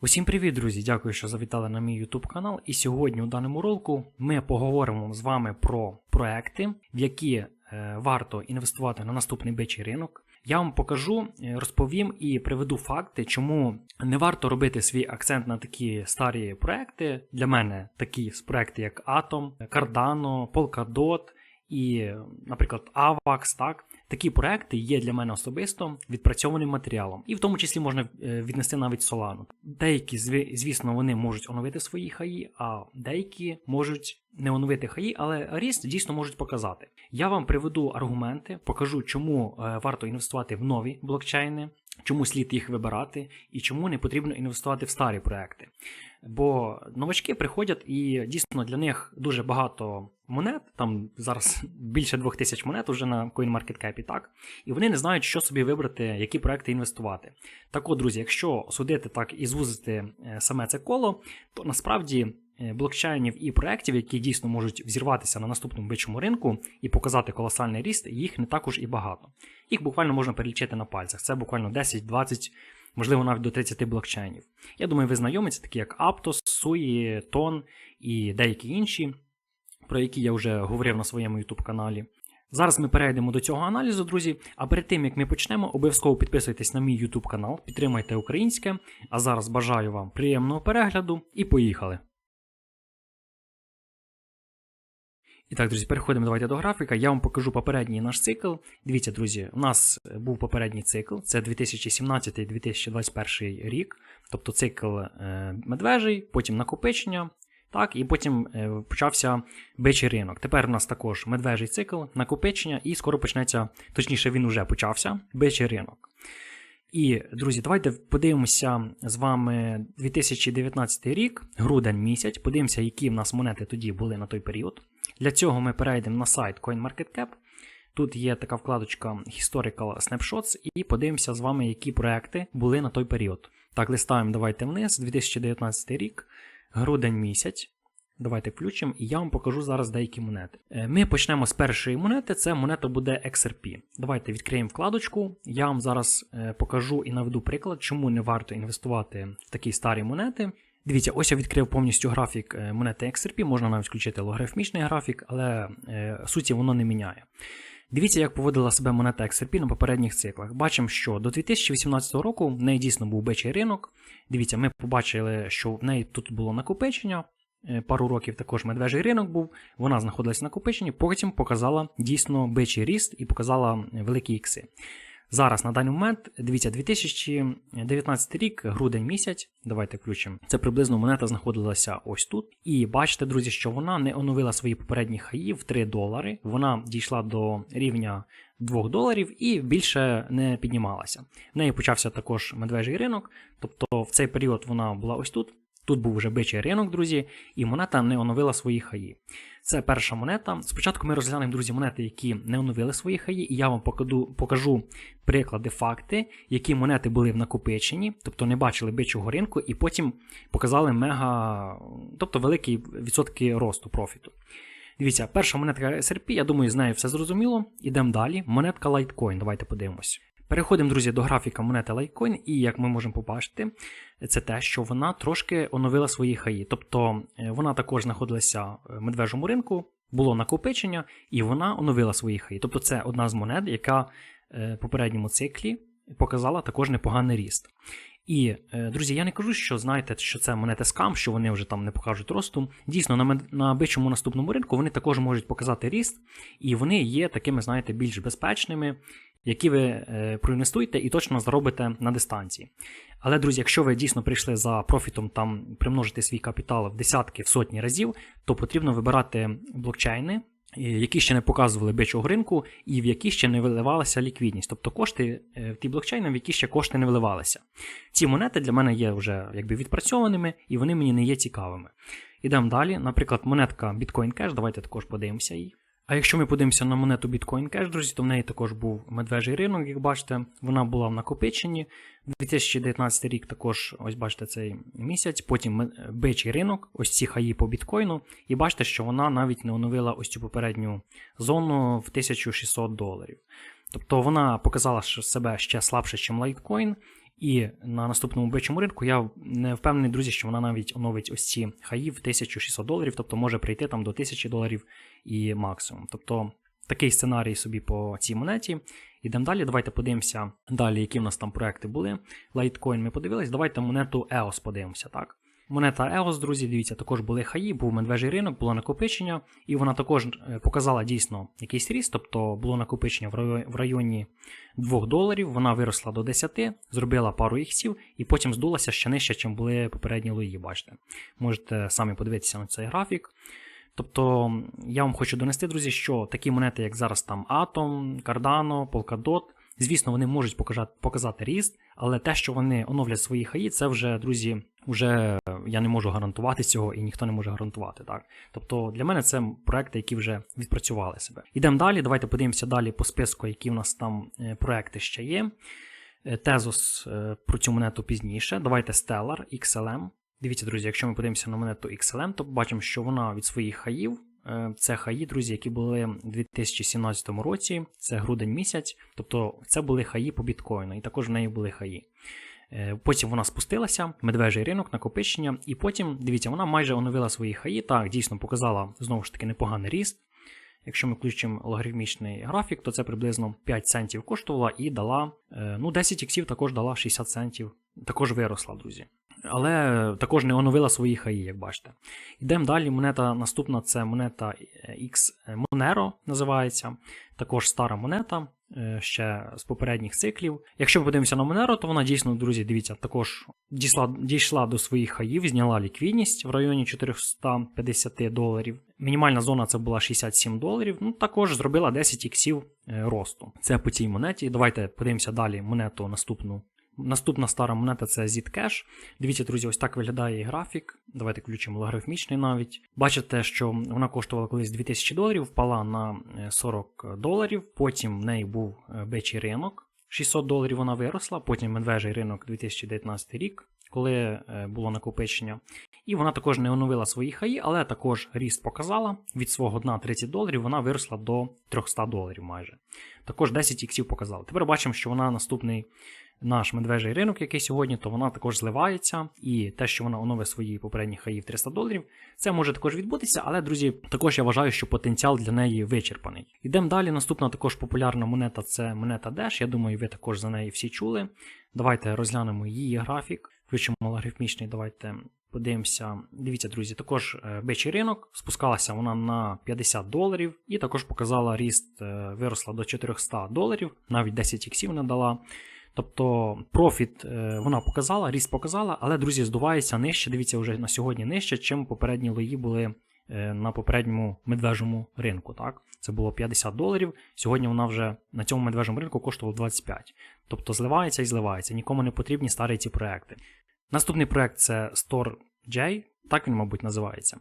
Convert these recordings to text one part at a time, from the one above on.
Усім привіт, друзі! Дякую, що завітали на мій YouTube канал. І сьогодні у даному ролику ми поговоримо з вами про проекти, в які е, варто інвестувати на наступний бичий ринок. Я вам покажу, е, розповім і приведу факти, чому не варто робити свій акцент на такі старі проекти. Для мене такі проекти, як Atom, Cardano, Polkadot і, наприклад, AVAX, так. Такі проекти є для мене особисто відпрацьованим матеріалом, і в тому числі можна е, віднести навіть Solana. Деякі, зві- звісно, вони можуть оновити свої хаї, а деякі можуть не оновити хаї, але ріст дійсно можуть показати. Я вам приведу аргументи, покажу, чому е, варто інвестувати в нові блокчейни, чому слід їх вибирати і чому не потрібно інвестувати в старі проекти. Бо новачки приходять і дійсно для них дуже багато монет, там зараз більше двох тисяч монет уже на CoinMarketCap, так, і вони не знають, що собі вибрати, які проекти інвестувати. Так от, друзі, якщо судити так і звузити е, саме це коло, то насправді е, блокчейнів і проєктів, які дійсно можуть взірватися на наступному бичому ринку і показати колосальний ріст, їх не також і багато. Їх буквально можна перелічити на пальцях. Це буквально 10-20, можливо, навіть до 30 блокчейнів. Я думаю, ви знайомі, це такі як Aptos, Sui, Ton і деякі інші, про які я вже говорив на своєму YouTube каналі. Зараз ми перейдемо до цього аналізу, друзі. А перед тим як ми почнемо, обов'язково підписуйтесь на мій YouTube канал, підтримайте українське. А зараз бажаю вам приємного перегляду і поїхали. І так, друзі, переходимо давайте до графіка. Я вам покажу попередній наш цикл. Дивіться, друзі, у нас був попередній цикл, це 2017-2021 рік, тобто цикл е, медвежий, потім накопичення, так, і потім е, почався бичий ринок. Тепер у нас також медвежий цикл, накопичення, і скоро почнеться, точніше, він уже почався, бичий ринок. І, друзі, давайте подивимося з вами 2019 рік, грудень місяць, подивимося, які в нас монети тоді були на той період. Для цього ми перейдемо на сайт CoinMarketCap. Тут є така вкладочка Historical Snapshots, і подивимося з вами, які проекти були на той період. Так, листаємо давайте вниз, 2019 рік, грудень місяць. Давайте включимо, і я вам покажу зараз деякі монети. Е, Ми почнемо з першої монети, це монета буде XRP. Давайте відкриємо вкладочку. Я вам зараз е, покажу і наведу приклад, чому не варто інвестувати в такі старі монети. Дивіться, ось я відкрив повністю графік е, монети XRP, можна навіть включити логарифмічний графік, але суті воно не міняє. Дивіться, як поводила себе монета XRP на попередніх циклах. Бачимо, що до 2018 року в неї дійсно був бичий ринок. Дивіться, ми побачили, що в неї тут було накопичення. Е, Пару років також медвежий ринок був, вона знаходилась на накопиченні, потім показала дійсно бичий ріст і показала великі ікси. Зараз на даний момент, дивіться, 2019 рік, грудень місяць. Давайте включимо. Це приблизно монета знаходилася ось тут. І бачите, друзі, що вона не оновила свої попередні хаї в 3 долари. Вона дійшла до рівня 2 доларів і більше не піднімалася. В неї почався також медвежий ринок, тобто в цей період вона була ось тут. Тут був вже бичий ринок, друзі, і монета не оновила свої хаї. Це перша монета. Спочатку ми розглянемо, друзі, монети, які не оновили свої хаї, і я вам покажу, покажу приклади, факти, які монети були в накопиченні, тобто не бачили бичого ринку, і потім показали мега, тобто великі відсотки росту профіту. Дивіться, перша монетка SRP, я думаю, з нею все зрозуміло. Ідемо далі. Монетка Litecoin, давайте подивимось. Переходимо, друзі, до графіка монети Litecoin, і як ми можемо побачити, це те, що вона трошки оновила свої хаї. Тобто е, вона також знаходилася в медвежому ринку, було накопичення, і вона оновила свої хаї. Тобто це одна з монет, яка е, в попередньому циклі показала також непоганий ріст. І, е, друзі, я не кажу, що знаєте, що це монети скам, що вони вже там не покажуть росту. Дійсно, на, на бичому наступному ринку вони також можуть показати ріст, і вони є такими, знаєте, більш безпечними, які ви е, проінвестуєте і точно заробите на дистанції. Але, друзі, якщо ви дійсно прийшли за профітом там примножити свій капітал в десятки, в сотні разів, то потрібно вибирати блокчейни, які ще не показували бичого ринку, і в які ще не виливалася ліквідність, тобто кошти е, в ті блокчейни, в які ще кошти не виливалися. Ці монети для мене є вже якби відпрацьованими, і вони мені не є цікавими. Ідемо далі. Наприклад, монетка Bitcoin Cash, давайте також подивимося її. А якщо ми подивимося на монету Bitcoin Cash, друзі, то в неї також був медвежий ринок, як бачите, вона була в накопиченні. 2019 рік також, ось бачите, цей місяць, потім бичий ринок, ось ці хаї по біткоїну, і бачите, що вона навіть не оновила ось цю попередню зону в 1600 доларів. Тобто вона показала себе ще слабше, ніж Litecoin, І на наступному бичому ринку я не впевнений, друзі, що вона навіть оновить ось ці хаї в 1600 доларів, тобто може прийти там до 1000 доларів і максимум. Тобто такий сценарій собі по цій монеті. Ідемо далі. Давайте подивимося далі, які в нас там проекти були. Litecoin ми подивились. Давайте монету EOS подивимося, так? Монета EOS, друзі, дивіться, також були хаї, був медвежий ринок, було накопичення, і вона також е, показала дійсно якийсь ріст, тобто було накопичення в районі 2 доларів, вона виросла до 10, зробила пару іксів і потім здулася ще нижче, чим були попередні лої, бачите. Можете самі подивитися на цей графік. Тобто я вам хочу донести, друзі, що такі монети, як зараз там Atom, Cardano, Polkadot, звісно, вони можуть показати ріст, але те, що вони оновлять свої хаї, це вже, друзі, вже я не можу гарантувати цього і ніхто не може гарантувати. так. Тобто для мене це проекти, які вже відпрацювали себе. Ідемо далі. Давайте подивимося далі по списку, які в нас там е, проекти ще є. Тезос е, про цю монету пізніше. Давайте Stellar, XLM. Дивіться, друзі, якщо ми подивимося на монету XLM, то бачимо, що вона від своїх хаїв. Е, це хаї, друзі, які були у 2017 році, це грудень місяць. Тобто це були хаї по біткоїну, і також в неї були хаї. Е, потім вона спустилася, медвежий ринок, накопичення, і потім, дивіться, вона майже оновила свої хаї. Так, дійсно показала знову ж таки непоганий ріст. Якщо ми включимо логарифмічний графік, то це приблизно 5 центів коштувала і дала, е, ну 10 іксів також дала 60 центів, також виросла, друзі але також не оновила свої хаї, як бачите. Йдемо далі. Монета наступна це монета X Monero називається. Також стара монета, е, ще з попередніх циклів. Якщо ми подивимося на Monero, то вона дійсно, друзі, дивіться, також дійшла, дійшла до своїх хаїв, зняла ліквідність в районі 450 доларів. Мінімальна зона це була 67 доларів. Ну, також зробила 10 іксів е, росту. Це по цій монеті. Давайте подивимося далі монету наступну Наступна стара монета це Zcash. Дивіться, друзі, ось так виглядає графік. Давайте включимо логарифмічний навіть. Бачите, що вона коштувала колись 2000 доларів, впала на 40 е, доларів. Потім в неї був е, бичий ринок. 600 доларів вона виросла, потім медвежий ринок 2019 рік, коли е, було накопичення. І вона також не оновила свої хаї, але також ріст показала. Від свого дна 30 доларів вона виросла до 300 доларів майже. Також 10 іксів показала. Тепер бачимо, що вона наступний наш медвежий ринок, який сьогодні, то вона також зливається. І те, що вона оновить свої попередні хаї в 300 доларів, це може також відбутися, але, друзі, також я вважаю, що потенціал для неї вичерпаний. Йдемо далі. Наступна також популярна монета це монета Dash. Я думаю, ви також за неї всі чули. Давайте розглянемо її графік. Включимо логарифмічний, давайте подивимося. Дивіться, друзі, також е, бичий ринок. Спускалася вона на 50 доларів і також показала ріст, е, виросла до 400 доларів, навіть 10 іксів не дала. Тобто профіт е, вона показала, ріст показала, але, друзі, здувається нижче. Дивіться, вже на сьогодні нижче, чим попередні лої були е, на попередньому медвежому ринку. Так? Це було 50 доларів. Сьогодні вона вже на цьому медвежому ринку коштувала 25. Тобто зливається і зливається. Нікому не потрібні старі ці проекти. Наступний проект це Store так він, мабуть, називається.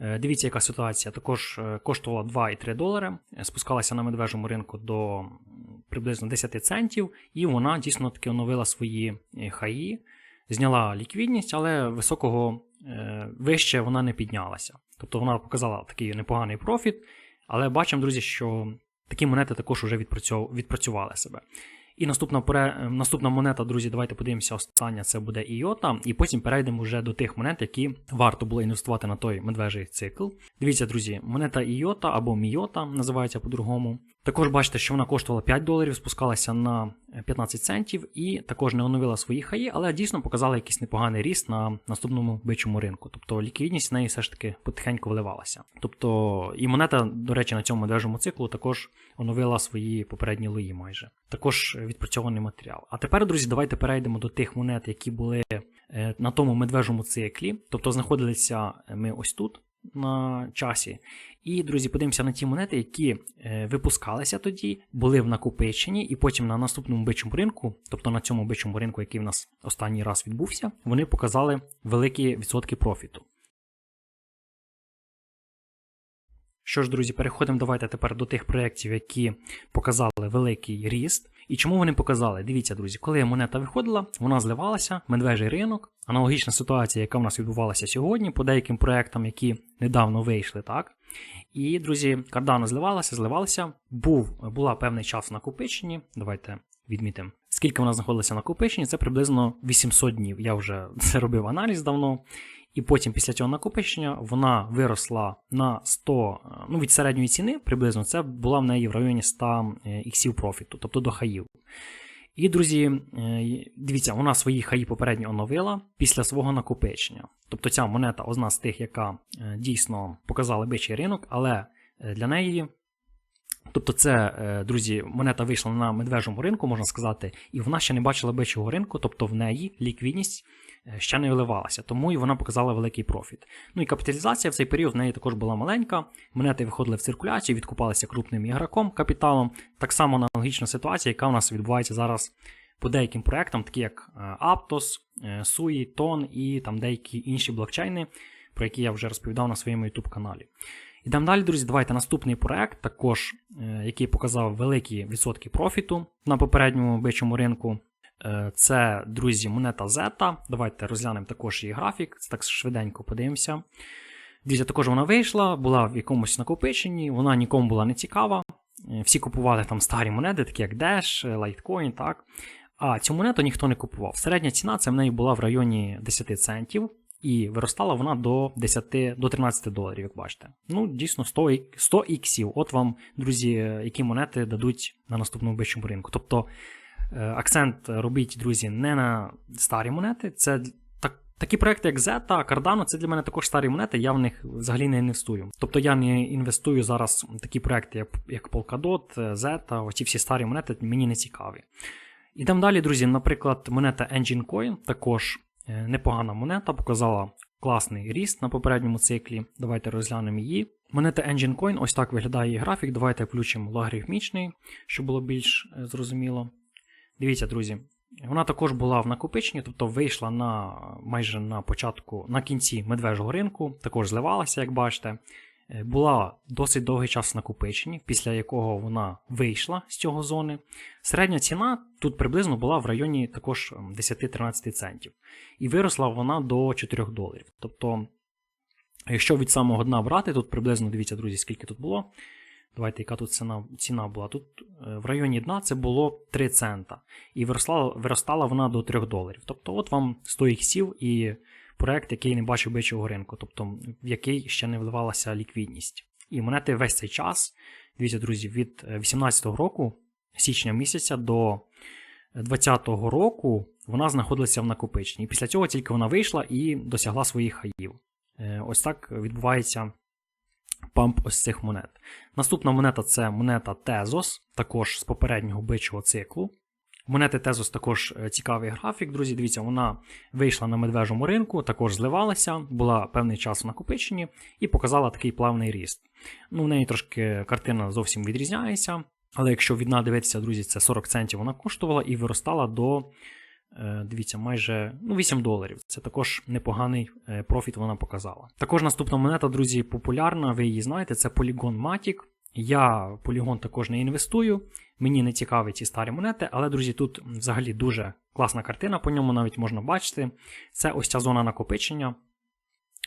Е, дивіться, яка ситуація. Також коштувала 2,3 долари, спускалася на медвежому ринку до приблизно 10 центів, і вона дійсно таки оновила свої е, хаї, зняла ліквідність, але високого е, вище вона не піднялася. Тобто вона показала такий непоганий профіт. Але бачимо, друзі, що такі монети також вже відпрацювали себе. І наступна пере... наступна монета, друзі, давайте подивимося. Остання це буде IOTA, і потім перейдемо вже до тих монет, які варто було інвестувати на той медвежий цикл. Дивіться, друзі, монета IOTA або MIOTA називається по-другому. Також бачите, що вона коштувала 5 доларів, спускалася на 15 центів і також не оновила свої хаї, але дійсно показала якийсь непоганий ріст на наступному бичому ринку. Тобто ліквідність в неї все ж таки потихеньку вливалася. Тобто і монета, до речі, на цьому медвежому циклу також оновила свої попередні лої майже. Також відпрацьований матеріал. А тепер, друзі, давайте перейдемо до тих монет, які були е, на тому медвежому циклі. Тобто знаходилися ми ось тут на часі. І, друзі, подивимося на ті монети, які е, випускалися тоді, були в накопиченні, і потім на наступному бичому ринку, тобто на цьому бичому ринку, який в нас останній раз відбувся, вони показали великі відсотки профіту. Що ж, друзі, переходимо давайте тепер до тих проєктів, які показали великий ріст. І чому вони показали? Дивіться, друзі, коли монета виходила, вона зливалася, медвежий ринок, аналогічна ситуація, яка в нас відбувалася сьогодні, по деяким проектам, які недавно вийшли, так? І, друзі, кардано зливалася, зливалася. Був, Була певний час в накопиченні. Давайте відмітимо. Скільки вона знаходилася на накопиченні, це приблизно 800 днів. Я вже це робив аналіз давно. І потім після цього накопичення вона виросла на 100, е, ну від середньої ціни приблизно це була в неї в районі 100 е, іксів профіту, тобто до хаїв. І, друзі, е, дивіться, вона свої хаї попередньо оновила після свого накопичення. Тобто ця монета одна з тих, яка дійсно показала бичий ринок, але для неї. Тобто, це, друзі, монета вийшла на медвежому ринку, можна сказати, і вона ще не бачила бичого ринку, тобто в неї ліквідність ще не вливалася, тому і вона показала великий профіт. Ну і капіталізація в цей період в неї також була маленька. Монети виходили в циркуляцію, відкупалися крупним ігроком капіталом. Так само аналогічна ситуація, яка у нас відбувається зараз по деяким проектам, такі як е, Aptos, е, Sui, Ton і там деякі інші блокчейни, про які я вже розповідав на своєму YouTube каналі. Ідемо далі, друзі. Давайте наступний проект, також який показав великі відсотки профіту на попередньому бичому ринку. Е, це, друзі, монета Zeta. Давайте розглянемо також її графік. Це так швиденько подивимося. Дивіться, також вона вийшла, була в якомусь накопиченні, вона нікому була не цікава. Е, всі купували там старі монети, такі як Dash, Litecoin, так. А цю монету ніхто не купував. Середня ціна це в неї була в районі 10 центів, і виростала вона до 10, до 13 доларів, як бачите. Ну, дійсно, 100 100 іксів. От вам, друзі, які монети дадуть на наступному бичому ринку. Тобто Е, акцент робіть, друзі, не на старі монети. Це так, Такі проекти, як Zeta, Cardano, це для мене також старі монети, я в них взагалі не інвестую. Тобто я не інвестую зараз в такі проекти, як як Polkadot, Zeta, оці всі старі монети мені не цікаві. Ідемо далі, друзі. Наприклад, монета Engine Coin, також е, непогана монета, показала класний ріст на попередньому циклі. Давайте розглянемо її. Монета Engine Coin, ось так виглядає її графік. Давайте включимо логарифмічний, щоб було більш е, зрозуміло. Дивіться, друзі, вона також була в накопиченні, тобто вийшла на майже на початку, на кінці медвежого ринку, також зливалася, як бачите. Е, була досить довгий час в накопиченні, після якого вона вийшла з цього зони. Середня ціна тут приблизно була в районі також 10-13 ем, центів. І виросла вона до 4 доларів. Тобто, якщо від самого дна брати, тут приблизно дивіться, друзі, скільки тут було. Давайте, яка тут ціна ціна була. Тут е, в районі дна це було 3 цента. І виросла, виростала вона до 3 доларів. Тобто, от вам 100 іксів і проект, який не бачив бичого ринку, тобто в який ще не вливалася ліквідність. І монети весь цей час, дивіться, друзі, від 2018 е, року, січня місяця до 2020 року вона знаходилася в накопиченні. І після цього тільки вона вийшла і досягла своїх хаїв. Е, ось так відбувається памп ось цих монет. Наступна монета це монета Tezos, також з попереднього бичого циклу. Монети Tezos також е, цікавий графік, друзі. Дивіться, вона вийшла на медвежому ринку, також зливалася, була певний час в накопиченні і показала такий плавний ріст. Ну, В неї трошки картина зовсім відрізняється. Але якщо від дивитися, друзі, це 40 центів вона коштувала і виростала до дивіться, майже ну, 8 доларів. Це також непоганий е, профіт вона показала. Також наступна монета, друзі, популярна, ви її знаєте, це Polygon Matic. Я Polygon також не інвестую. Мені не цікаві ці старі монети, але, друзі, тут взагалі дуже класна картина, по ньому навіть можна бачити. Це ось ця зона накопичення.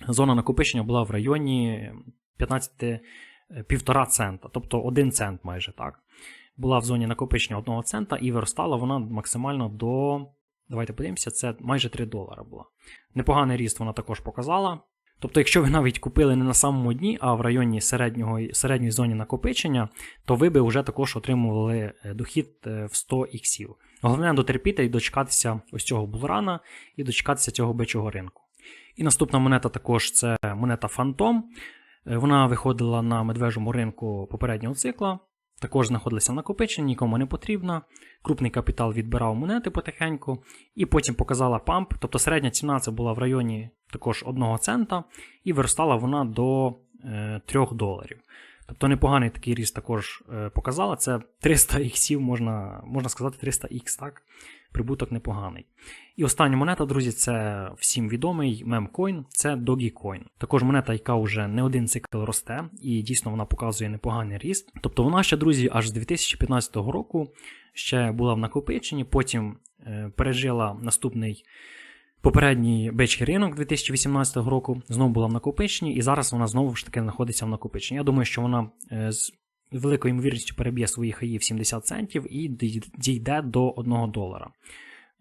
Зона накопичення була в районі 15 1,5 цента, тобто 1 цент майже так. Була в зоні накопичення 1 цента і виростала вона максимально до Давайте подивимося, це майже 3 долара була. Непоганий ріст вона також показала. Тобто, якщо ви навіть купили не на самому дні, а в районі середнього, середньої зоні накопичення, то ви би вже також отримували е, дохід е, в 100 іксів. Головне дотерпіти і дочекатися ось цього булрана і дочекатися цього бичого ринку. І наступна монета також це монета Phantom. Е, вона виходила на медвежому ринку попереднього цикла. Також знаходилися в накопиченні, нікому не потрібно. Крупний капітал відбирав монети потихеньку, і потім показала памп. Тобто середня ціна це була в районі також 1 цента, і виростала вона до е, 3 доларів. Тобто непоганий такий ріст також е, показала. Це 300 іксів, можна можна сказати, 300 х так? Прибуток непоганий. І остання монета, друзі, це всім відомий мемкоін, це Dogecoin. Також монета, яка вже не один цикл росте, і дійсно вона показує непоганий ріст. Тобто вона ще, друзі, аж з 2015 року ще була в накопиченні, потім е, пережила наступний. Попередній бичий ринок 2018 року знову була в накопиченні, і зараз вона знову ж таки знаходиться в накопиченні. Я думаю, що вона з великою ймовірністю переб'є свої хаї в 70 центів і дійде до 1 долара.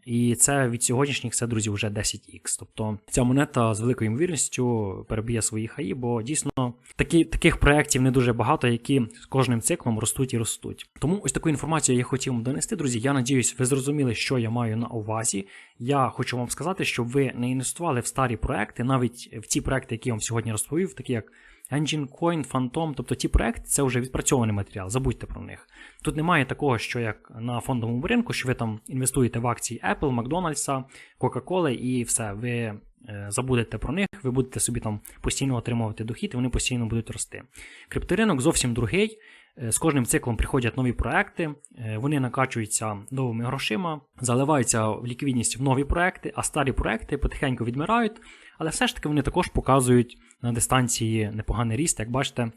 І це від сьогоднішніх це, друзі, вже 10х. Тобто ця монета з великою ймовірністю переб'є свої хаї, бо дійсно такі, таких проєктів не дуже багато, які з кожним циклом ростуть і ростуть. Тому ось таку інформацію я хотів вам донести, друзі. Я надіюсь, ви зрозуміли, що я маю на увазі. Я хочу вам сказати, щоб ви не інвестували в старі проекти, навіть в ті проекти, які я вам сьогодні розповів, такі як Engine Coin, Phantom, тобто ті проекти це вже відпрацьований матеріал, забудьте про них. Тут немає такого, що як на фондовому ринку, що ви там інвестуєте в акції Apple, Макдональдса, Coca-Cola і все, ви е, забудете про них, ви будете собі там постійно отримувати дохід, і вони постійно будуть рости. Крипторинок зовсім другий. Е, З кожним циклом приходять нові проекти, е, вони накачуються новими грошима, заливаються в ліквідність в нові проекти, а старі проекти потихеньку відмирають, але все ж таки вони також показують на дистанції непоганий ріст. Як бачите,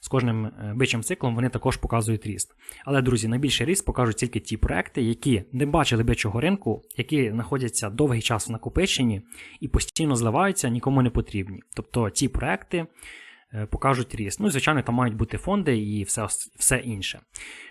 з кожним е, бичим циклом вони також показують ріст. Але, друзі, найбільший ріст покажуть тільки ті проекти, які не бачили бичого ринку, які знаходяться довгий час в накопиченні і постійно зливаються, нікому не потрібні. Тобто ті проекти покажуть ріст. Ну і звичайно, там мають бути фонди і все, все інше.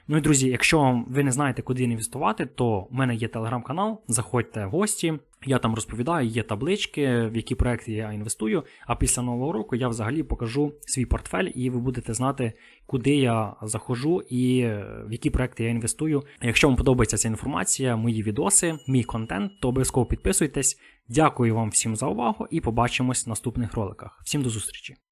Ну і друзі, якщо ви не знаєте, куди інвестувати, то в мене є телеграм-канал, заходьте в гості. Я там розповідаю, є таблички, в які проекти я інвестую. А після нового року я взагалі покажу свій портфель, і ви будете знати, куди я заходжу і е, в які проекти я інвестую. Якщо вам подобається ця інформація, мої відоси, мій контент, то обов'язково підписуйтесь. Дякую вам всім за увагу і побачимось в наступних роликах. Всім до зустрічі!